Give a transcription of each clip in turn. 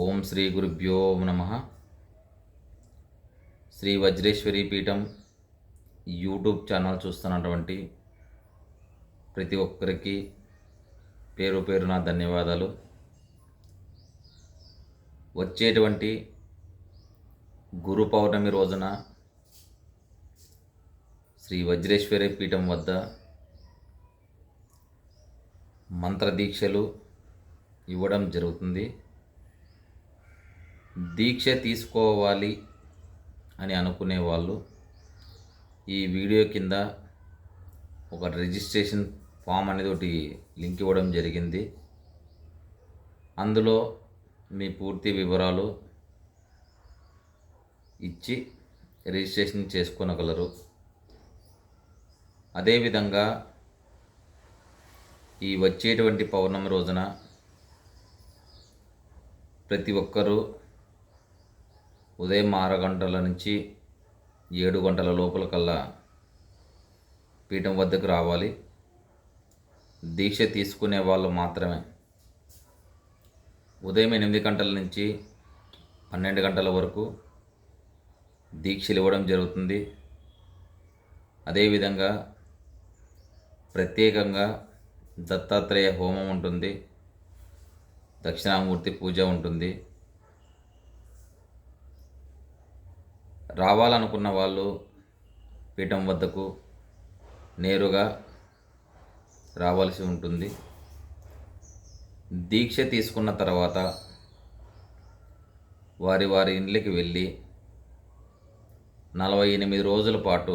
ఓం శ్రీ గురుభ్యో నమ. శ్రీ వజ్రేశ్వరి పీఠం యూట్యూబ్ ఛానల్ చూస్తున్నటువంటి ప్రతి ఒక్కరికి పేరు పేరున ధన్యవాదాలు. వచ్చేటువంటి గురు పౌర్ణమి రోజున శ్రీ వజ్రేశ్వరి పీఠం వద్ద మంత్రదీక్షలు ఇవ్వడం జరుగుతుంది. దీక్ష తీసుకోవాలి అని అనుకునే వాళ్ళు ఈ వీడియో కింద ఒక రిజిస్ట్రేషన్ ఫామ్ అనేది ఒకటి లింక్ ఇవ్వడం జరిగింది. అందులో మీ పూర్తి వివరాలు ఇచ్చి రిజిస్ట్రేషన్ చేసుకొనగలరు. అదేవిధంగా ఈ వచ్చేటువంటి పౌర్ణమి రోజున ప్రతి ఒక్కరూ ఉదయం ఆరు గంటల నుంచి ఏడు గంటల లోపల కల్లా పీఠం వద్దకు రావాలి. దీక్ష తీసుకునే వాళ్ళు మాత్రమే. ఉదయం ఎనిమిది గంటల నుంచి పన్నెండు గంటల వరకు దీక్షలు ఇవ్వడం జరుగుతుంది. అదేవిధంగా ప్రత్యేకంగా దత్తాత్రేయ హోమం ఉంటుంది. దక్షిణామూర్తి పూజ ఉంటుంది. రావాలనుకున్న వాళ్ళు పీఠం వద్దకు నేరుగా రావాల్సి ఉంటుంది. దీక్ష తీసుకున్న తర్వాత వారి వారి ఇండ్లకి వెళ్ళి నలభై ఎనిమిది రోజుల పాటు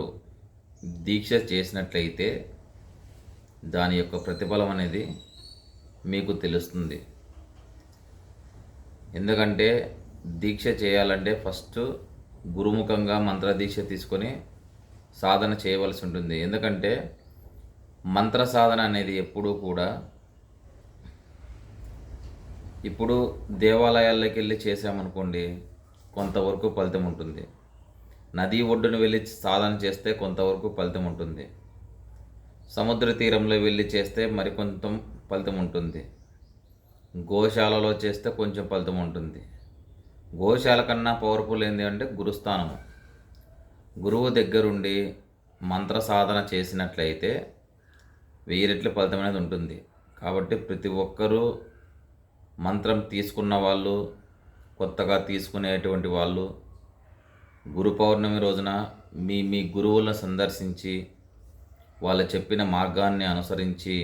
దీక్ష చేసినట్లయితే దాని యొక్క ప్రతిఫలం అనేది మీకు తెలుస్తుంది. ఎందుకంటే దీక్ష చేయాలంటే ఫస్ట్ గురుముఖంగా మంత్రదీక్ష తీసుకొని సాధన చేయవలసి ఉంటుంది. ఎందుకంటే మంత్ర సాధన అనేది ఎప్పుడూ కూడా ఇప్పుడు దేవాలయాల్లోకి వెళ్ళి చేసామనుకోండి కొంతవరకు ఫలితం ఉంటుంది. నదీ ఒడ్డున వెళ్ళి సాధన చేస్తే కొంతవరకు ఫలితం ఉంటుంది. సముద్ర తీరంలో వెళ్ళి చేస్తే మరికొంత ఫలితం ఉంటుంది. గోశాలలో చేస్తే కొంచెం ఫలితం ఉంటుంది. గోశాల కన్నా పవర్ఫుల్ ఏంటి అంటే గురుస్థానము. గురువు దగ్గరుండి మంత్ర సాధన చేసినట్లయితే వెయ్యి రెట్ల ఫలితం అనేది ఉంటుంది. కాబట్టి ప్రతి ఒక్కరూ మంత్రం తీసుకున్న వాళ్ళు కొత్తగా తీసుకునేటువంటి వాళ్ళు గురు పౌర్ణమి రోజున మీ మీ గురువులను సందర్శించి వాళ్ళు చెప్పిన మార్గాన్ని అనుసరించి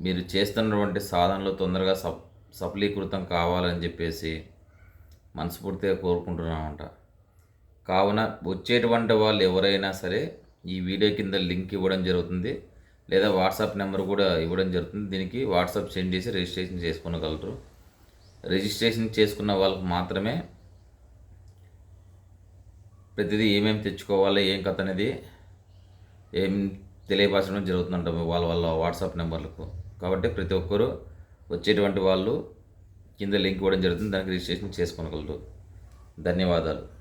మీరు చేస్తున్నటువంటి సాధనలు తొందరగా సఫ సఫలీకృతం కావాలని చెప్పేసి మనస్ఫూర్తిగా కోరుకుంటున్నామంట. కావున వచ్చేటువంటి వాళ్ళు ఎవరైనా సరే ఈ వీడియో కింద లింక్ ఇవ్వడం జరుగుతుంది. లేదా వాట్సాప్ నెంబర్ కూడా ఇవ్వడం జరుగుతుంది. దీనికి వాట్సాప్ సెండ్ చేసి రిజిస్ట్రేషన్ చేసుకోగలరు రిజిస్ట్రేషన్ చేసుకున్న వాళ్ళకు మాత్రమే ప్రతిదీ ఏమేమి తెచ్చుకోవాలి ఏం కథ అనేది ఏం తెలియపరచడం జరుగుతుందంట వాళ్ళ వాళ్ళ వాట్సాప్ నెంబర్లకు. కాబట్టి ప్రతి ఒక్కరూ వచ్చేటువంటి వాళ్ళు కింద లింక్ ఇవ్వడం జరుగుతుంది. దానికి రిజిస్ట్రేషన్ చేసుకోగలరు. ధన్యవాదాలు.